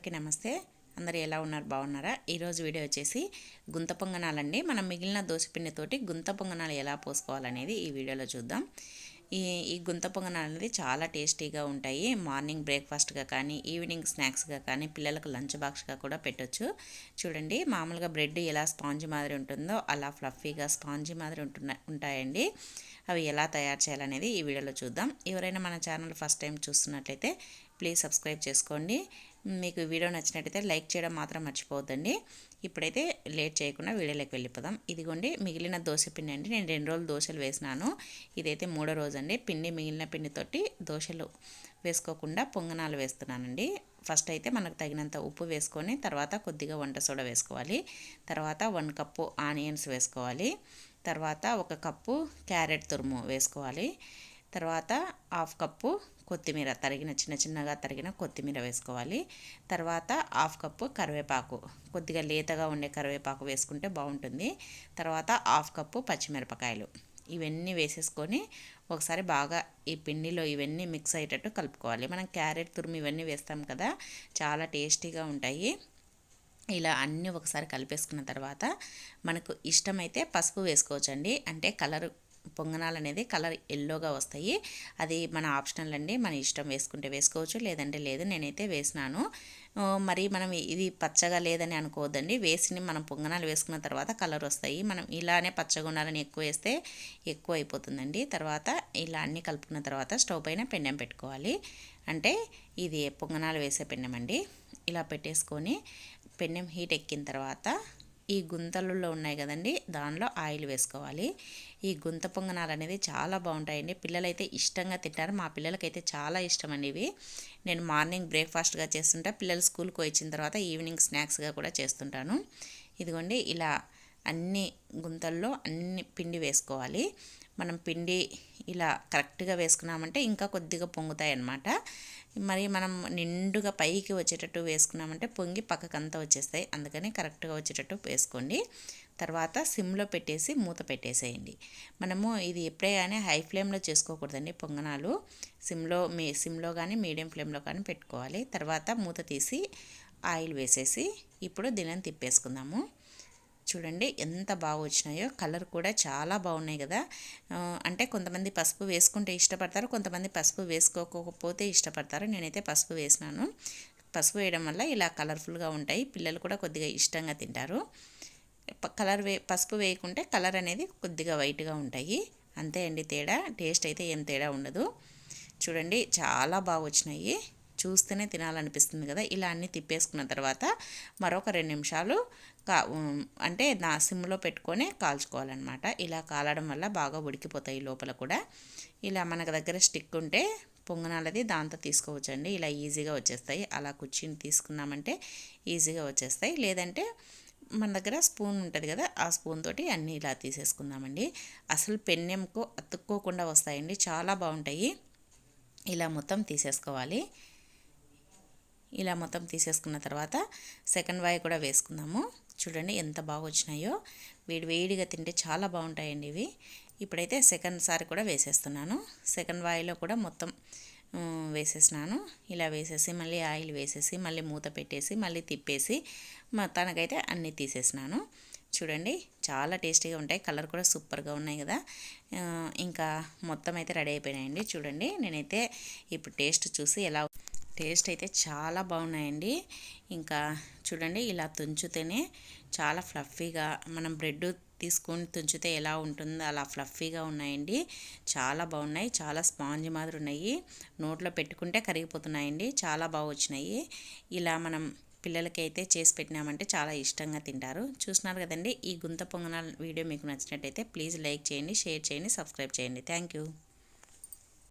అందరికీ నమస్తే. అందరు ఎలా ఉన్నారు? బాగున్నారా? ఈరోజు వీడియో వచ్చేసి గుంత పొంగనాలండి. మనం మిగిలిన దోశపిండితోటి గుంత పొంగనాలు ఎలా పోసుకోవాలనేది ఈ వీడియోలో చూద్దాం. ఈ ఈ గుంత పొంగనాలు అనేది చాలా టేస్టీగా ఉంటాయి. మార్నింగ్ బ్రేక్ఫాస్ట్గా కానీ ఈవినింగ్ స్నాక్స్గా కానీ పిల్లలకు లంచ్ బాక్స్గా కూడా పెట్టొచ్చు. చూడండి మామూలుగా బ్రెడ్ ఎలా స్పాంజ్ మాదిరి ఉంటుందో అలా ఫ్లఫీగా స్పాంజ్ మాదిరి ఉంటున్న ఉంటాయండి. అవి ఎలా తయారు చేయాలనేది ఈ వీడియోలో చూద్దాం. ఎవరైనా మన ఛానల్ ఫస్ట్ టైం చూస్తున్నట్లయితే ప్లీజ్ సబ్స్క్రైబ్ చేసుకోండి. మీకు వీడియో నచ్చినట్టయితే లైక్ చేయడం మాత్రం మర్చిపోవద్దండి. ఇప్పుడైతే లేట్ చేయకుండా వీడియోలోకి వెళ్ళిపోదాం. ఇదిగోండి మిగిలిన దోశ పిండి అండి. నేను రెండు రోజులు దోశలు వేసినాను. ఇదైతే మూడో రోజు అండి పిండి మిగిలిన పిండితోటి దోశలు వేసుకోకుండా పొంగనాలు వేస్తున్నానండి. ఫస్ట్ అయితే మనకు తగినంత ఉప్పు వేసుకొని తర్వాత కొద్దిగా వంట సోడా వేసుకోవాలి. తర్వాత వన్ కప్పు ఆనియన్స్ వేసుకోవాలి. తర్వాత ఒక కప్పు క్యారెట్ తురుము వేసుకోవాలి. తర్వాత హాఫ్ కప్పు కొత్తిమీర తరిగిన చిన్న చిన్నగా తరిగిన కొత్తిమీర వేసుకోవాలి. తర్వాత హాఫ్ కప్పు కరివేపాకు కొద్దిగా లేతగా ఉండే కరివేపాకు వేసుకుంటే బాగుంటుంది. తర్వాత హాఫ్ కప్పు పచ్చిమిరపకాయలు ఇవన్నీ వేసేసుకొని ఒకసారి బాగా ఈ పిండిలో ఇవన్నీ మిక్స్ అయ్యేటట్టు కలుపుకోవాలి. మనం క్యారెట్ తురుము ఇవన్నీ వేస్తాం కదా చాలా టేస్టీగా ఉంటాయి. ఇలా అన్నీ ఒకసారి కలిపేసుకున్న తర్వాత మనకు ఇష్టమైతే పసుపు వేసుకోవచ్చండి. అంటే కలర్ పొంగనాలు అనేది కలర్ ఎల్లోగా వస్తాయి. అది మన ఆప్షనల్ అండి. మన ఇష్టం వేసుకుంటే వేసుకోవచ్చు లేదంటే లేదు నేనైతే వేసినాను. మరి మనం ఇది పచ్చగా లేదని అనుకోవద్దండి. వేసి మనం పొంగనాలు వేసుకున్న తర్వాత కలర్ వస్తాయి. మనం ఇలానే పచ్చగా ఉండాలని ఎక్కువ వేస్తే ఎక్కువ అయిపోతుందండి. తర్వాత ఇలా అన్నీ కలుపుకున్న తర్వాత స్టవ్ పైన పెండెం పెట్టుకోవాలి. అంటే ఇది పొంగనాలు వేసే పెండెం అండి. ఇలా పెట్టేసుకొని పెండెం హీట్ ఎక్కిన తర్వాత ఈ గుంతలలో ఉన్నాయి కదండి దానిలో ఆయిల్ వేసుకోవాలి. ఈ గుంత పొంగనాలు అనేది చాలా బాగుంటాయండి. పిల్లలైతే ఇష్టంగా తింటారు. మా పిల్లలకైతే చాలా ఇష్టం అండి ఇవి. నేను మార్నింగ్ బ్రేక్ఫాస్ట్గా చేస్తుంటా. పిల్లలు స్కూల్కి వచ్చిన తర్వాత ఈవినింగ్ స్నాక్స్గా కూడా చేస్తుంటాను. ఇదిగోండి ఇలా అన్ని గుంతల్లో అన్ని పిండి వేసుకోవాలి. మనం పిండి ఇలా కరెక్ట్గా వేసుకున్నామంటే ఇంకా కొద్దిగా పొంగుతాయి అన్నమాట మరి మనం నిండుగా పైకి వచ్చేటట్టు వేసుకున్నామంటే పొంగి పక్కకంతా వచ్చేస్తాయి. అందుకని కరెక్ట్గా వచ్చేటట్టు వేసుకోండి. తర్వాత సిమ్లో పెట్టేసి మూత పెట్టేసేయండి. మనము ఇది ఎప్పుడే కానీ హై ఫ్లేమ్లో చేసుకోకూడదండి పొంగనాలు. సిమ్లో మీ సిమ్లో కానీ మీడియం ఫ్లేమ్లో కానీ పెట్టుకోవాలి. తర్వాత మూత తీసి ఆయిల్ వేసేసి ఇప్పుడు దీనిని తిప్పేసుకుందాము. చూడండి ఎంత బాగా వచ్చినాయో కలర్ కూడా చాలా బాగున్నాయి కదా. అంటే కొంతమంది పసుపు వేసుకుంటే ఇష్టపడతారు కొంతమంది పసుపు వేసుకోకపోతే ఇష్టపడతారు. నేనైతే పసుపు వేసినాను. పసుపు వేయడం వల్ల ఇలా కలర్ఫుల్గా ఉంటాయి. పిల్లలు కూడా కొద్దిగా ఇష్టంగా తింటారు. కలర్ వే పసుపు వేయకుంటే కలర్ అనేది కొద్దిగా వైట్గా ఉంటాయి. అంతే అండి తేడా. టేస్ట్ అయితే ఏం తేడా ఉండదు. చూడండి చాలా బాగా వచ్చినాయి చూస్తేనే తినాలనిపిస్తుంది కదా. ఇలా అన్నీ తిప్పేసుకున్న తర్వాత మరొక రెండు నిమిషాలు కా అంటే నా సిమ్లో పెట్టుకొని కాల్చుకోవాలన్నమాట. ఇలా కాలడం వల్ల బాగా ఉడికిపోతాయి లోపల కూడా. ఇలా మనకు దగ్గర స్టిక్ ఉంటే పొంగనాలది దాంతో తీసుకోవచ్చండి. ఇలా ఈజీగా వచ్చేస్తాయి. అలా కుర్చీని తీసుకున్నామంటే ఈజీగా వచ్చేస్తాయి. లేదంటే మన దగ్గర స్పూన్ ఉంటుంది కదా ఆ స్పూన్ తోటి అన్నీ ఇలా తీసేసుకుందామండి. అసలు పెన్నెంకు అతుక్కోకుండా వస్తాయండి. చాలా బాగుంటాయి. ఇలా మొత్తం తీసేసుకోవాలి. ఇలా మొత్తం తీసేసుకున్న తర్వాత సెకండ్ వాయి కూడా వేసుకుందాము. చూడండి ఎంత బాగా వచ్చినాయో. వేడి వేడిగా తింటే చాలా బాగుంటాయండి ఇవి. ఇప్పుడైతే సెకండ్ సారి కూడా వేసేస్తున్నాను. సెకండ్ వాయిలో కూడా మొత్తం వేసేసినాను. ఇలా వేసేసి మళ్ళీ ఆయిల్ వేసేసి మళ్ళీ మూత పెట్టేసి మళ్ళీ తిప్పేసి తనకైతే అన్నీ తీసేసినాను. చూడండి చాలా టేస్టీగా ఉంటాయి. కలర్ కూడా సూపర్గా ఉన్నాయి కదా. ఇంకా మొత్తం అయితే రెడీ అయిపోయినాయండి. చూడండి నేనైతే ఇప్పుడు టేస్ట్ చూసి ఎలా టేస్ట్ అయితే చాలా బాగున్నాయండి. ఇంకా చూడండి ఇలా తుంచితేనే చాలా ఫ్లఫీగా మనం బ్రెడ్ తీసుకొని తుంచితే ఎలా ఉంటుందో అలా ఫ్లఫీగా ఉన్నాయండి. చాలా బాగున్నాయి చాలా స్పాంజ్ మాదిరి ఉన్నాయి. నోట్లో పెట్టుకుంటే కరిగిపోతున్నాయండి చాలా బాగా వచ్చినాయి. ఇలా మనం పిల్లలకైతే చేసి పెట్టినామంటే చాలా ఇష్టంగా తింటారు. చూస్తున్నారు కదండి ఈ గుంత పొంగనాల వీడియో మీకు నచ్చినట్టయితే ప్లీజ్ లైక్ చేయండి షేర్ చేయండి సబ్స్క్రైబ్ చేయండి. థ్యాంక్